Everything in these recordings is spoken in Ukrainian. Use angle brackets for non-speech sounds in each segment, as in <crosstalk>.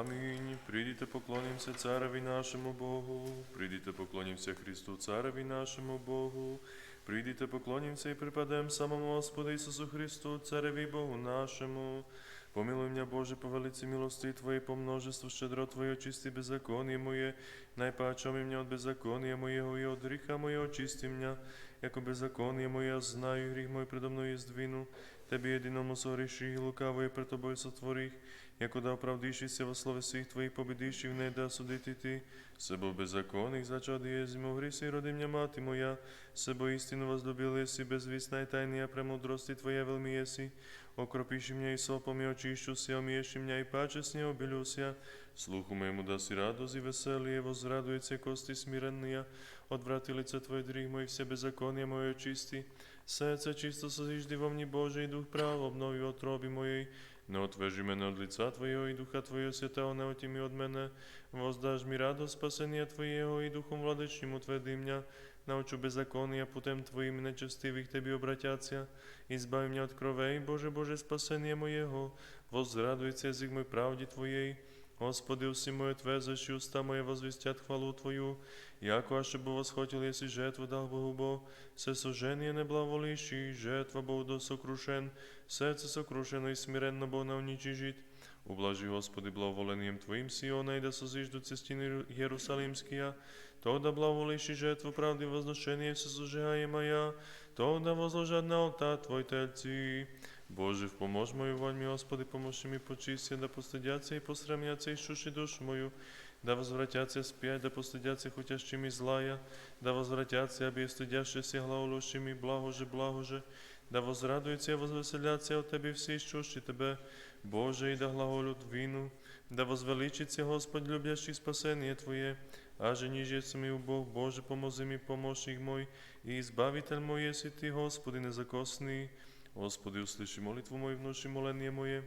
Амінь. Прийдіте, поклонимося цареві нашому Богу. Прийдіте, поклонимося Христу, цареві нашому Богу. Прийдіте, поклонимося і припадем самому Господу Ісусу Христу, цареві Богу нашому. Помилуй меня, Боже, по велиці милости Твоей, по множеству щедро Твое, очисти беззаконие мое, найпачоми меня от беззакония моего и от греха моего очисти меня, яко беззаконие мое я знаю, гріх мой предо мною здвину, Тебе єдиному согріши і лукавої пред Тобою сотворих, яко да оправдишися во слове своїх Твоїх, победивши в неї да судити Ти, себо беззаконних зачад єзимо, гріси, роди меня мати моя, себо істину возлюбил єси, безвісна і тайна премудрости Твоя велми єси, окропиши меня и сопом и очищуся, омиеши меня и паче с ней обелюся, слуху моему да си радость и веселие, возрадуется кости смиренные, отврати лице Твое дрих мой, все беззаконие мое очисти, серце чисто созижди во мне Боже, и дух прав обнови отроби моей, не отвежи мене от лица Твоего, и духа Твоего святого не отими от мене, воздаж ми радость спасения Твоего, и духом владычним утверди меня, научу беззакония путем Твоим нечестивых Тебе обратятся, избави меня от кровей, Боже, Боже, спасение моего, возрадуется язык мой правде Твоей, Господи, уси моje твезащи уста моje возвестят хвалу Твою, яко аше бы восхотил, если жертву дал Богу Бог, се сожжение не благоволиши, жертва Бог до сокрушен, серце сокрушено и смиренно Бог на уничижит. Ублажи, Господи, благоволением Твоим Сиона и да созижду цестины Иерусалимския, то да благоволиши жертву правды возношение все сожигаемая, то да возложат на алтарь Твой тельцы. Боже, в помощь мою вольми, Господи, поможи ми почисти, да постыдятся и посрамятся, и шуши душу мою, да возвратятся спять, да постыдятся хотящими злая, да возвратятся обестыдящиеся главолущими, благо же, благо же, да возрадуются и возвеселятся от Тебе все ищущие Тебе, Боже, и да глаголют вину, да возвеличится Господь, любящий спасение Твое, а же нижец ми Бог, Боже, помози ми, помощник мой, и избавитель мой, если Ты, Господи, незакосный, Господи, услыши молитву мою, внуши моление мое.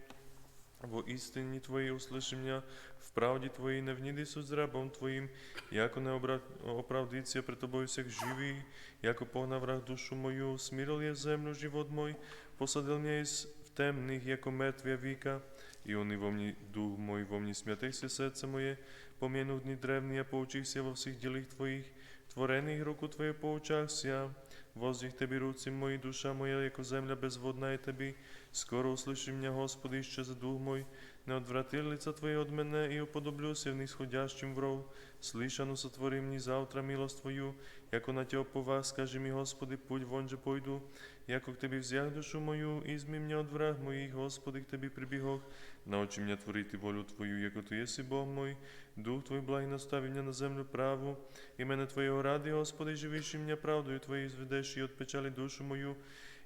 Во истині Твоїй услыши меня, в правді Твоїй не вніди суд з рабом Твоїм, яко не обра... оправдиться пред Тобою всех живий, яко погнав враг душу мою, смирил я землю живот мой, посадил меня из в темних, яко мертвия віка, і он во мне дух мой, во мне смятихся серце моє, помянув дні древні, я поучився во всіх ділих Твоїх, творених руку Твою поучався, воздвиг Тебе руці мої, душа моя, яко земля безводна і Тобі, скоро услыши меня, Господи, ще за дух мой, не отврати лица Твоє от мене, і уподоблюся в нисходящим вров, слышано сотвори мені завтра милость Твою, яко на Тя опова, скажи ми, Господи, путь вон же пойду, яко к Тебе взяв душу мою, ізми мене от враг моїх, Господи, к Тебе прибігох, научи мене творити волю Твою, яко Ти єси Бог мой, Дух Твой благий настави мене на землю праву, і мене Твоєго ради, Господи, живіши мене правдою Твоєю, зведеш і от печалі душу мою,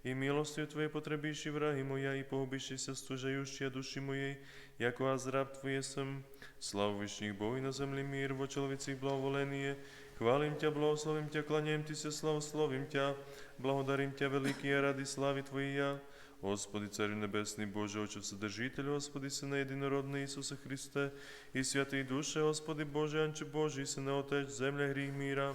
і милостью Твоей потребишь враги моя, и погубишься стужающие души моей, яко аз раб Твоє сам. Слава вишних Богу и на земле мир, во человеці благоволение. Хвалим Тя, благословим Тя, кланяем Тися, славословим Тя, благодарим Тя, великие ради слави Твоя. Господи, Царю Небесний, Боже, Отче Вседержитель, Господи, Сина Єдинородний Ісусе Христе, і святий Душе, Господи Боже, Анче Божий, Сина Отець, земля гріх міра.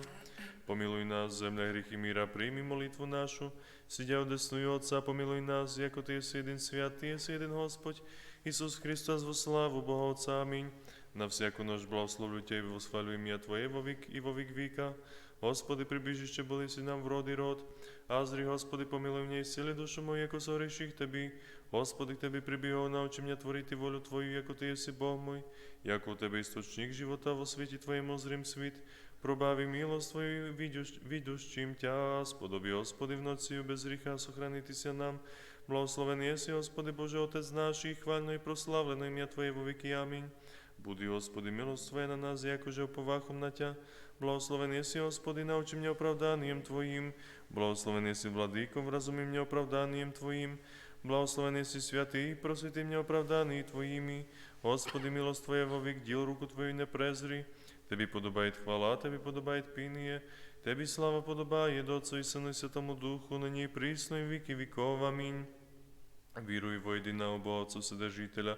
Помилуй нас, земля гріх і міра, прийми молитву нашу, сидя одесную Отца, помилуй нас, яко Ти єси один свят, єси один Господь, Ісус Христос, во славу Бога Отца, Амінь. На всяку нож благословлю і восхвалю ім'я Твоє во вік і во вік віка. Господи, прибіжище були си нам в род і род. Азрі, Господи, помилуй мене і сили душу мою, яко согріших Тобі. Господи, к Тебе прибігав, научи мене творити волю Твою, яко Ти єси Бог мой, яко у Тебе істочник живота во світі Твоєму зрим світ. Пробави милость Твою, відущим Тя, сподоби, Господи, в ноці без гріха сохранитися нам. Благословен єси, Господи, Боже, Отець наш, і хвально і прославлено ім'я Твоє во віки. Амінь. Буди, Господи, милость Твоя на нас, як уже оповахом на Тя. Благословен єси, Господи, научи мене оправданням Твоїм. Благословен єси, Владико, вразуми мене оправданням Твоїм. Благословен єси, святий, просвіти мене оправданні Твоїми. Господи, милость Твоя во вік, діл руку Твою не презри. Тобі подобає хвала, Тобі подобає пініє. Тобі слава подобає до Отцу і Сину і Святому Духу, нині і присно, віки віков. Амінь. Віруй во єдиного Бога Отцу Вседержителя,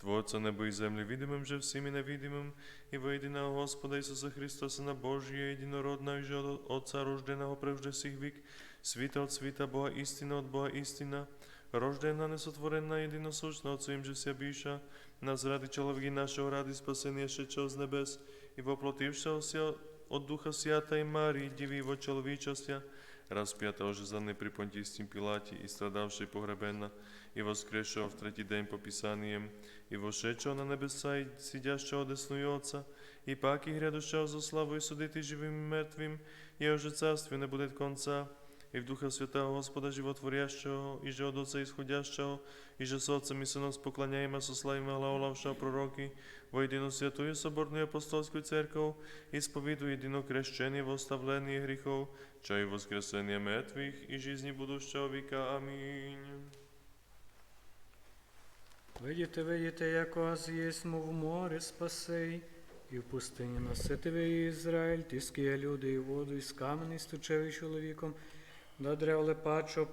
Творця неба і землі, видимим же всім і невидимим, і во єдиного Господа Ісуса Христа, Сина Божия, єдинородного, і же от рожденого прежде всіх вік, світа от світа, Бога істина от Бога істина, рождена, несотворена, єдиносущна, Отцу їм же вся біша, нас ради чоловіки нашого ради спасення чого з небес, і воплотившегося от Духа Свята і Марії, дівіво чоловічостя, расп'ятого же за не при Понтійськім Пілаті, і страдавши погребенна, і воскресшого в третій день по Писаніям, і вошедшого на небеса, і сидящого одесную Отца, і пак і грядущого за славою судити живим і мертвим, і уже царстві не буде конца, і в Духа Святого Господа Животворящого, і же от Отца Исходящего, и же с Отцем и Сыном споклоняємо, сославимо главолавшего пророки, во едину святую соборную апостольскую церковь, исповеду едино крещение в оставлении грехов, чай воскресение мертвых и жизни будущего века. Аминь. Видите, видите, як вас єсть, мов море спасей, і в пустині наситивий Ізраїль, тискає люди і воду, і з камені стучевий чоловіком, да древле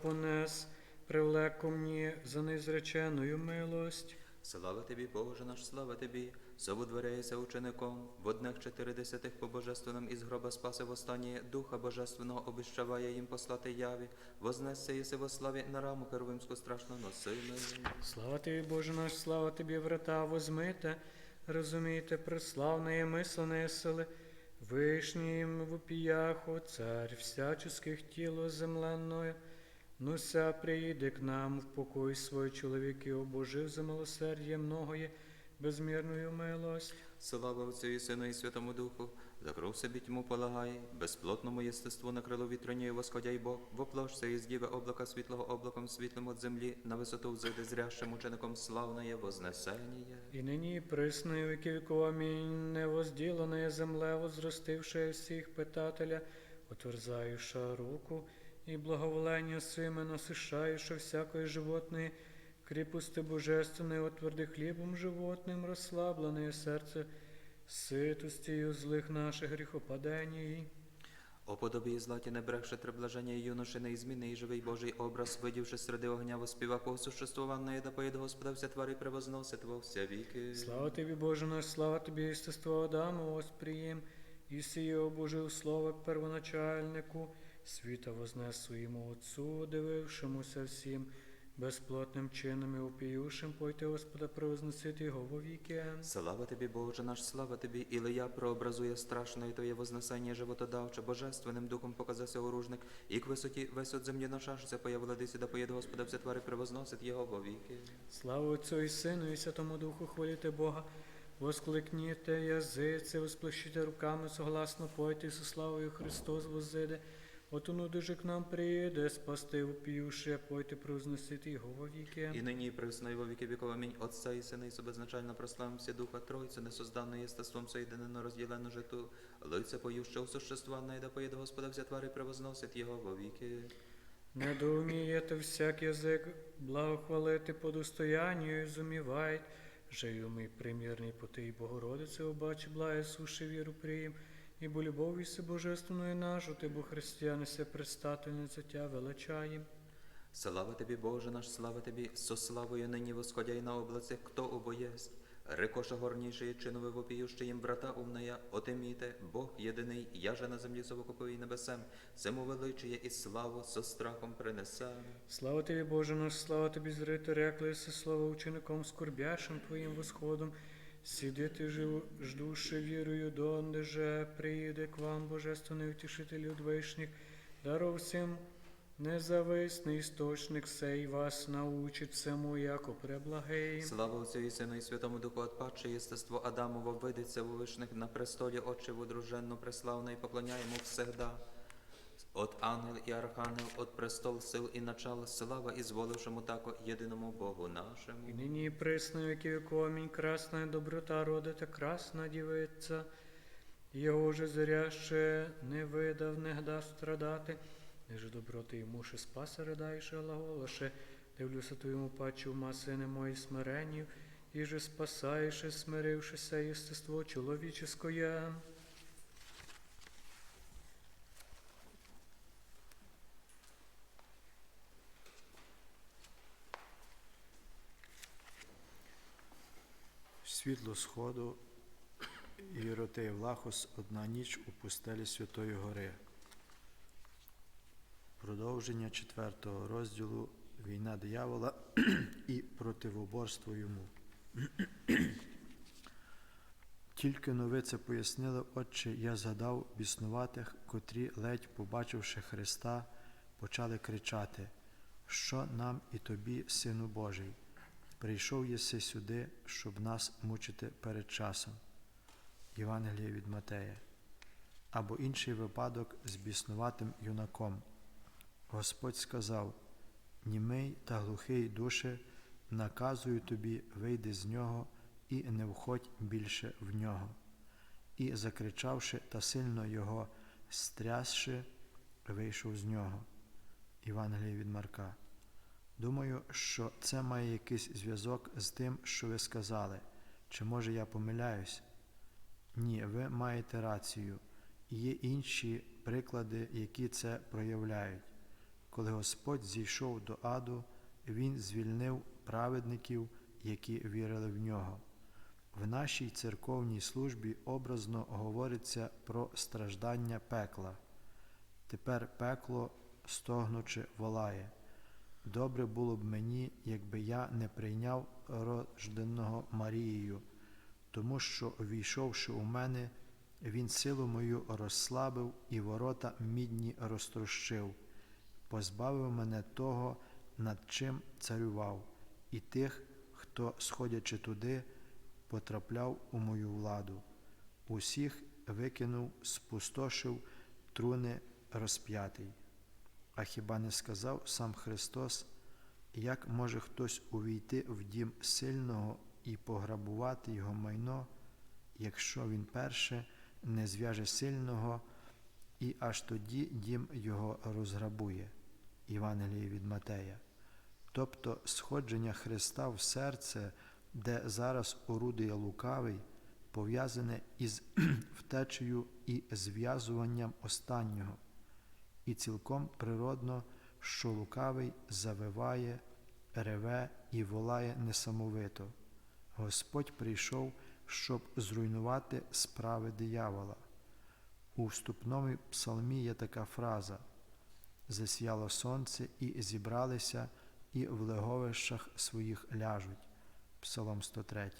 понес, привлеко мені за незреченою милость. Слава тобі, Боже наш, слава тобі, соводворяється учеником, в одних чотиридесятих по божественному із гроба спаси в останнє. Духа Божественного обіщаває їм послати яві, вознесся єси во славі на раму первимську страшно носили. Слава тобі, Боже наш, слава тобі, врата, возьмите, розумійте, преславне мислене сили, вишнім в упіяху, царь всяческих тіло земленное, Нуся приїде к нам в покой свой чоловік і обожив за милосердя многое, безмірною милость. Слава Отцю і Сину і Святому Духу, за кров собі тьму полагай, безплотному єстеству на крило вітронію восходяй Бог, воплошся із діви облака світлого облаком світлим от землі, на висоту взойде зрящим учеником славне вознесення. І нині і присно, віки віков, амінь, невозділене земле, возростивши всіх питателя, отверзаюча руку, і благоволення своїми насишаючи всякої животної, кріпости божественної, отверди хлібом животним, розслаблене серце, ситостію злих наших гріхопаденій. О подобі златі не брехше треблаження юноши неізмінний живий Божий образ, видівши среди огня воспіва по существованное, да поїд Господа вся твари превозносить во вся віки. Слава тобі, Боже наш, слава тобі, єстество Адаму восприєм, і сіє обожив слово первоначальнику, світа вознес своєму Отцу, дивившомуся всім, безплотним чином і опіюшим, пойти Господа превозносити його во віки. Слава тобі, Боже наш, слава тобі, Ілия прообразує страшне і Твоє вознесення животодавче, божественним духом показався оружник, і к висоті весь от землі нашашся, появладися, да поїде Господа, все твари превозносить його во віки. Слава Отцю і Сину, і Святому Духу, хваліте Бога. Воскликніте язиці, восплещите руками, согласно пойте, і со славою Христос возиде. От оно дуже к нам приїде, спасти упівши, пойте провозносити його во віки. І нині і во віки віков, амінь. Отця і Сина, і собезначально прославимся Духа Тройцю, несозданно єстеством соєдинено розділено житу, лице поюще усуществованне, да поїде Господа, вся твари превозносить його во віки. Не доумієте всяк язик, благохвалити по достоянню і зумівають, же й умий примірний Богородице обаче благе суші віру приїм, і бо любові си божественною нашу, ти бо християни се предстательниця тя величаєм. Слава тобі, Боже наш, слава тобі, со славою нині восходяй на облацях, хто обоєсть. Рекоша горнішої чинове вопіющи їм брата умная, отиміте, Бог єдиний, я же на землі совокуповій небесем, цьому величає і славу со страхом принесе. Слава тобі, Боже наш, слава тобі, зрити, рекли си слово учеником скорбяшим твоїм восходом. Сидити жив, ждуши вірою, донде же приїде к вам, божественний утішитель одвишніх, даров всім независний істочник сей вас научить всему, яко преблагий. Слава Отцю і Сину і Святому Духу, отпадше єстество Адамово видиться у вишних на престолі Отчеву друженну преславно і поклоняємо всегда. От ангел і архангел, от престол сил і начал, слава і зволившому тако єдиному Богу нашому. І нині присно, віки віков, красна доброта родите, красна дівиця. Його же зоряще не видав, не гда страдати, неже доброти йому ще спаса ридайше глаголаше, дивлюся твоєму пачу ума, сине мої смиренів, і же спасаєше, смирившися єстество чоловіческое. Світло сходу Єротей Влахос одна ніч у пустелі Святої Гори. Продовження четвертого розділу Війна диявола і противоборство йому. Тільки но ви це пояснили, отче, я згадав біснуватих, котрі, ледь побачивши Христа, почали кричати, що нам і тобі, Сину Божий, прийшов єси сюди, щоб нас мучити перед часом. Євангеліє від Матея. Або інший випадок з біснуватим юнаком. Господь сказав: Німий та глухий душе, наказую тобі, вийди з нього і не входь більше в нього. І, закричавши та сильно його стрясши, вийшов з нього. Євангеліє від Марка. Думаю, що це має якийсь зв'язок з тим, що ви сказали. Чи може я помиляюсь? Ні, ви маєте рацію. Є інші приклади, які це проявляють. Коли Господь зійшов до аду, Він звільнив праведників, які вірили в нього. В нашій церковній службі образно говориться про страждання пекла. Тепер пекло, стогнучи, волає. Добре було б мені, якби я не прийняв рожденого Марією, тому що, увійшовши у мене, він силу мою розслабив і ворота мідні розтрощив, позбавив мене того, над чим царював, і тих, хто, сходячи туди, потрапляв у мою владу. Усіх викинув, спустошив труни розп'ятий. А хіба не сказав сам Христос, як може хтось увійти в дім сильного і пограбувати його майно, якщо він перше не зв'яже сильного, і аж тоді дім його розграбує? Євангеліє від Матея. Тобто сходження Христа в серце, де зараз орудує лукавий, пов'язане із <clears throat> втечею і зв'язуванням останнього, і цілком природно, що лукавий завиває, реве і волає несамовито. Господь прийшов, щоб зруйнувати справи диявола. У вступному псалмі є така фраза Засіяло сонце і зібралися, і в леговищах своїх ляжуть. Псалом 103.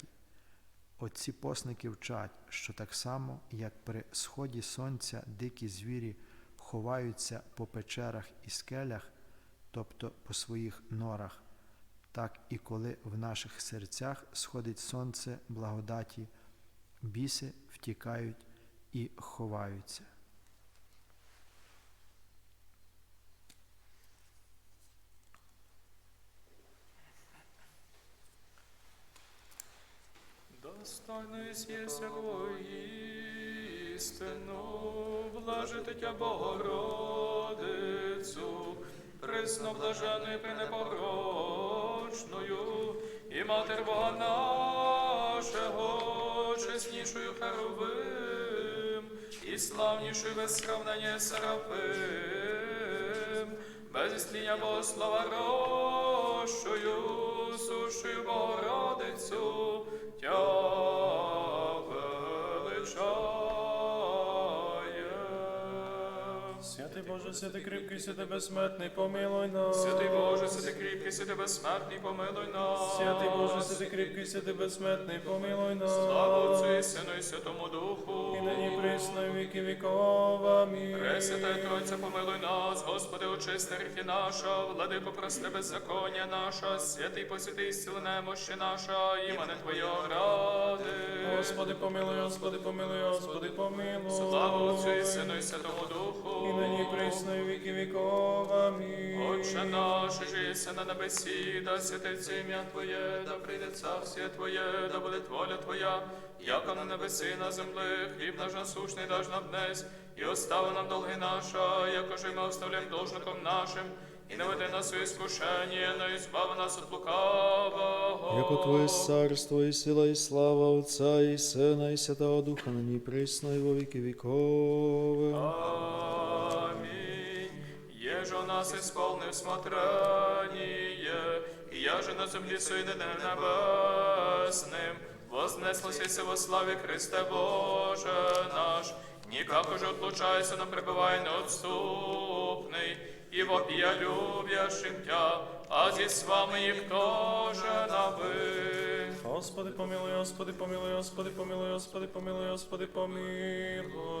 Отці посники вчать, що так само, як при сході сонця дикі звірі ховаються по печерах і скелях, тобто по своїх норах, так і коли в наших серцях сходить сонце благодаті, біси втікають і ховаються. Достойно єся істину, блажити тя Богородицю, присно блаженою пренепорочною, і матер Бога нашого, чеснішою Херовим, і славнішою без сравнення Серафим, без істління Богослова рощою, сушою Богородицю, Тя Боже, святий кріпкий, святий безсмертний, помилуй нас. Святий Боже, святий кріпкий, святий безсмертний, помилуй нас. Святий Боже, святий кріпкий, святий безсмертний, помилуй нас. Слава Отцю і Сину і Святому Духу. І нині присно, і віки віков. Амінь. Пресвятая Тройця, помилуй нас, Господи, очисти гріхи наша, владико, прости беззаконня наша, святий посвятий, зціли немощі наша, імане Твоє ради. Господи, помилуй, Господи, помилуй, Господи, помилуй. Слава Отцю і Сину і Святому Духу. І нині присно, і віки віков. Амінь. Отче наш, жиєся на небесі, да святиться ім'я Твоє, да прийде царствіє Твоє, да буде воля Твоя, яка на небесі, на землі, хліб наш насущний даж нам днес, і остави нам долги наша, якоже ми оставляємо должником нашим, і не веди нас у іскушення, но і збави нас від лукавого. Яко Твоє царство і сила, і слава Отця, і Сина, і Святого Духа, нині присно, і во віки вікове Амінь. Еже у нас исполнив смотрение, и я же на земле соединен небесным, вознеслося во славе Христе Боже наш, никак уже отлучайся, но пребывай неотступный, и вопия любящим Тя, а здесь с вами и кто же набыв. Господи, помилуй, Господи, помилуй, Господи, помилуй, Господи, помилуй,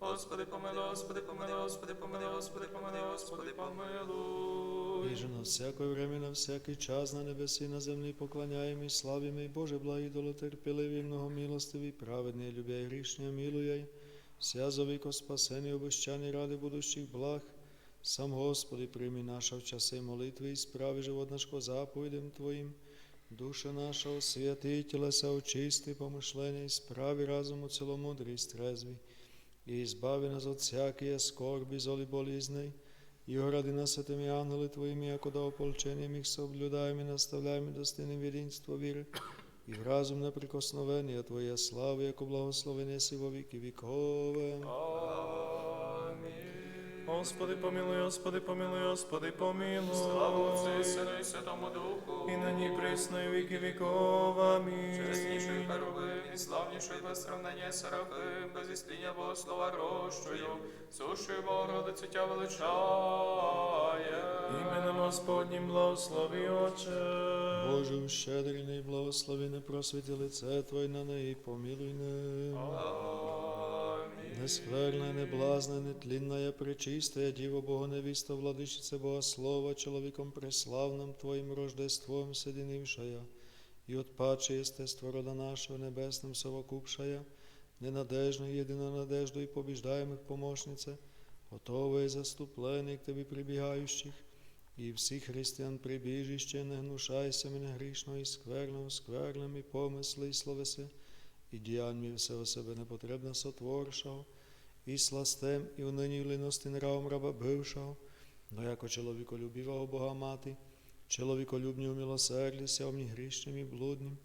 Господи, помилуй, Господи, помилуй, Господи, помилуй, Господи, помилуй, Господи, помилуй. І на всяке время, на всякий час на небесі на землі поклоняємо і славимо, і Боже благий, долотерпеливий, многомилостивий, праведний, любя і грішня, милує, вся зовіко спасені, обещані ради будущих благ. Сам Господи, прийми наша в часи молитви і справи живот наш по заповідям Твоїм. Душа наша освяти, тілеса очисти, помишлення і справи разуму ціломудрість трезві. І избави нас от всякої скорби, золи болезни, і огради нас святими ангели Твоїми, яко да ополченням їх соблюдаємо і наставляємо в вірінство віри, і в разум неприкосновення Твоя слава, яко благословення сі во віки вікове. Господи, помилуй, Господи, помилуй, Господи, Слава Отцю і помилуй. Сину і Святому Духу. І нині присно і віки віков. Амінь. Чесніший Херовим, і славніший без сравнення Серафим, без істиння Богослова рощою, сушою Богородицю тя величає. Іменем Господнім благослови, Отче. Боже, щедрий, благослови, не просвіти лице Твоє на неї, помилуй не. Нескверна, неблазна, нетлінна, пречистая, Діво Бога невіста, владичиця Бога Слова, чоловіком преславним Твоїм рождеством соединившая, і отпаче єстество рода нашого небесним совокупшая, ненадежна, єдина надежда і побіждаємих помощниця, готове і заступлений к Тобі прибігаючих, і всіх християн прибіжище, не гнушайся мене грішного і скверного, скверним і помисли, і словеси, і діянь всього себе непотребно сотворшого, і сластем, і унині линості нравом раба бившого, но яко чоловіколюбівого Бога мати, чоловіколюбні у милосердіся, омні грішним і блудним,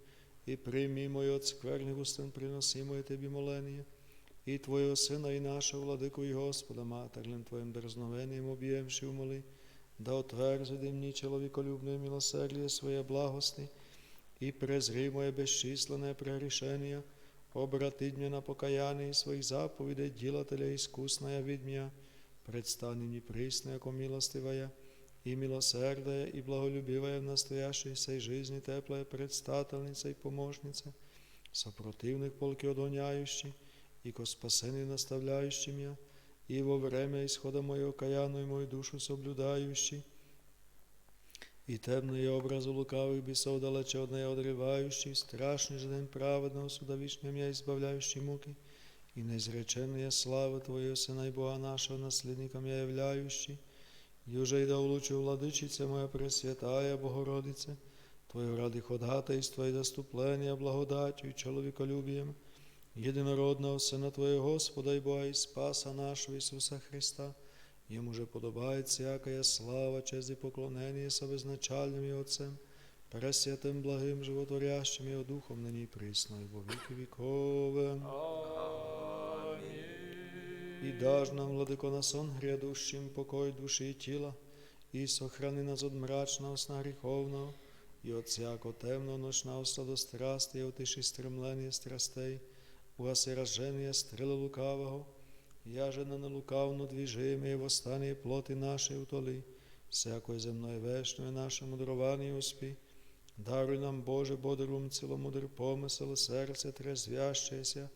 і приймі мої от скверних устин приносимо тобі молення, і Твоєго Сина, і нашого владику, і Господа, матерлим Твоїм дерзновенням об'ємши умоли, да отверзи мені чоловіколюбне милосердя своє благости, и презри моє безчисленне прегрешення, обратить мне на покаяние своих заповедей, делателя искусная меня, предстани мне присно, яко милостивая, и милосердая, и благолюбивая в настоящей сей жизни, теплая предстательница и помощница, сопротивных полки одгоняющий, и ко спасению наставляющий меня, и во время исхода моего окаянную мою душу соблюдающий, і темний образ лукавих бісов далече од неї одриваючий, страшний же день праведного суда вічним я ізбавляючий муки, і незреченная слава Твоєго Сина і Бога нашого, наслідником я являющий, Юже й да улучу владичиця моя Пресвятая Богородице, Твою ради ходатайства і заступлення благодаттю і чоловіколюбієм, єдинородного Сина Твоєго Господа і Бога і Спаса нашого Ісуса Христа, Йому же подобається всякая слава, честь і поклонення совизначальним і Отцем, пресвятим благим, животворящим Його Духом, нині і присно, і во віки вікове. І даж нам, владико, на сон грядущим покой душі і тіла, і сохрани нас від мрачного сна гріховного, і от всякого темного ночного сладу страсти, і отиші стремлення страстей, угаси рождення стріли лукавого, я же на лукавну движимо і восстане плоти нашої утоли, всякої земної вешньої наше мудрування успі. Даруй нам, Боже, бодрум, ціломудр помисел, серце трезвящеся,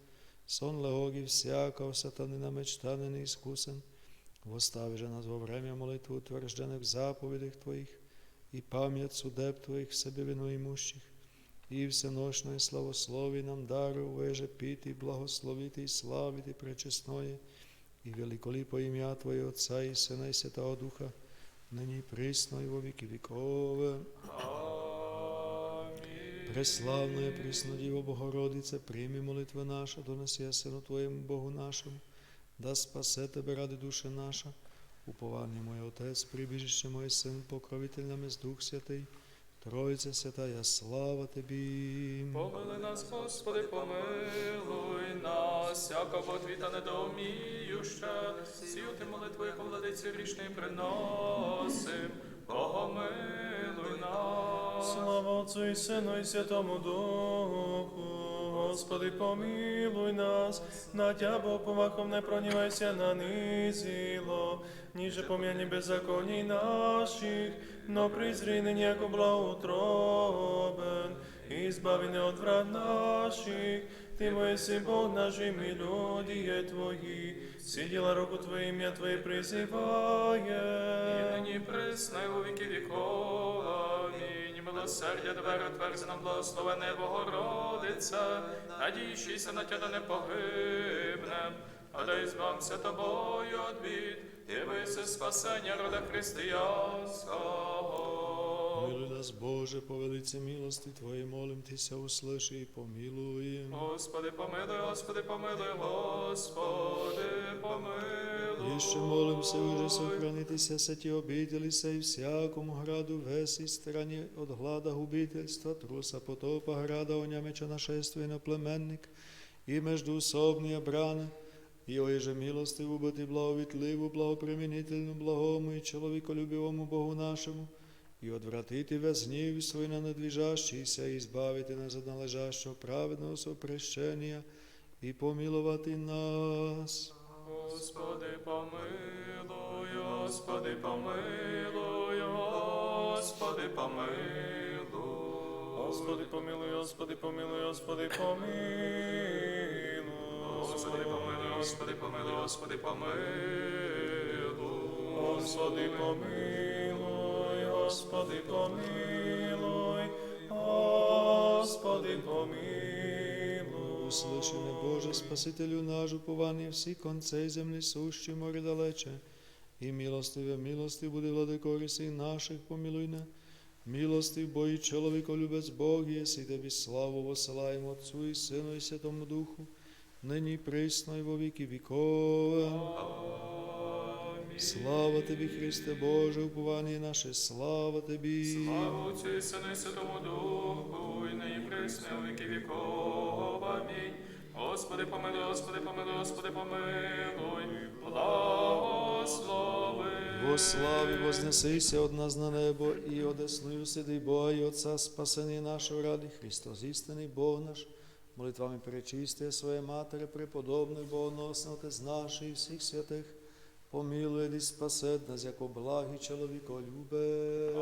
сон легогів всякого, сатанина мечтани неискусен. Восстави же нас во время молитвы утвержденных заповедях Твоих и память судеб Твоих себе виноимущих, и всеношное славословие нам дару, веже пить и благословить и славить и пречестное, и великолипо имя Твое Отца и Сына и Святого Духа, ныне и присно и во веки веков. Преславная Преснодіво Богородице, прийми молитви наша, доноси Сину Твоєму Богу нашому, да спасе Тебе ради душі наша, уповання моє Отець, прибіжище моє Син, покровитель нам із Дух Святий, Тройця святая, слава Тобі. Помили нас, Господи, помилуй нас, всяка потвіта недоуміюща, сію ти молитвою владиці грішний приносим, помилуй нас. Слава Отцю і Сину і Святому Духу. Господи, помилуй нас, на Тябо помахом не пронівайся на низіло, ніже пом'яні беззаконій наших, но призрій нині, яко благоутробен, і збави не от врат наших, Ти мой си Бог наш, і люди є Твої, всі діла руку Твоє, ім'я Твоє призиває. І нині присне у віки віков. Милосердя двері отверзи нам благословене Богородиця, надіючися на тя не погибне, а дай збамся тобою від дивися спасення рода християнського. Нас, Боже, по велиці милости Твоєї, молим Тися, услиши і помилуй. Господи, помилуй, Господи, помилуй, Господи, помилуй. І ще молимся, уже сохранитися сеті обителі сей всякому граду весі страні от глада губительства, труса потопа града, онямеча нашествия іноплеменник, і междуусобні брани, і оєже милостиву бути благовітливу, благопримінительну, благому і чоловіколюбивому Богу нашому, і одвратити весь гнів свій на надлежащийся, і збавити нас від належащого праведного сопрещення, і помилувати нас. Господи, помилуй, Господи, помилуй, Господи, помилуй. Господи, помилуй, Господи, помилуй, Господи, помилуй. Господи, помилуй, Господи, помилуй, Господи, помилуй. Господи, помилуй, Господи, помилуй, Господи, помилуй. Услыши мене, Боже, Спасителю наш, уповання всі концей землі сущі, море далече, і милостиве, милости буде владико рісей наших, помилуй на. Милостив, бо і чоловіко любець Бог, єси тобі славу посилаємо Отцу і Сину і Святому Духу, нині присно і во віки вікове. Слава тобі, Христе Боже, уповання наше, слава тобі. Слава Отцю і Сину і Святому Духу, і нині присне у віки віков. Амінь. Господи, помилуй, Господи, помилуй, Господи, помилуй, благослови. Во славі вознесися од нас на небо, і одесную сиди Бога і Отця спасення нашого ради, Христос істинний Бог наш, молитвами перечистия своє Матері, преподобної Богоносна, Отець наш і всіх святих, помилує і спасет нас, як благий чоловіко любець.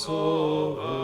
so